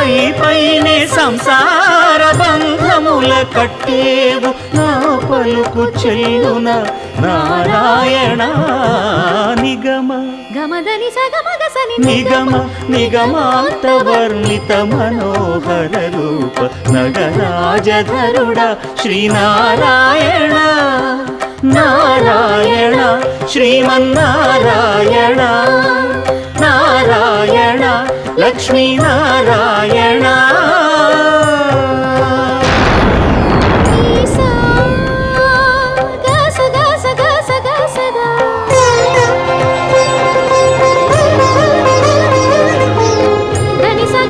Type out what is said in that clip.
పై పైనే సంసార బంధముల కట్టేవు. నా పలుకు చెల్లున నారాయణ నిగమ. గమదని సగమగసని నిగమ. నిగమాంత వర్ణిత మనోహర రూప. నగరాజధరుడ శ్రీనారాయణ. నారాయణ శ్రీమన్నారాయణ. నారాయణ లక్ష్మీనారాయణ.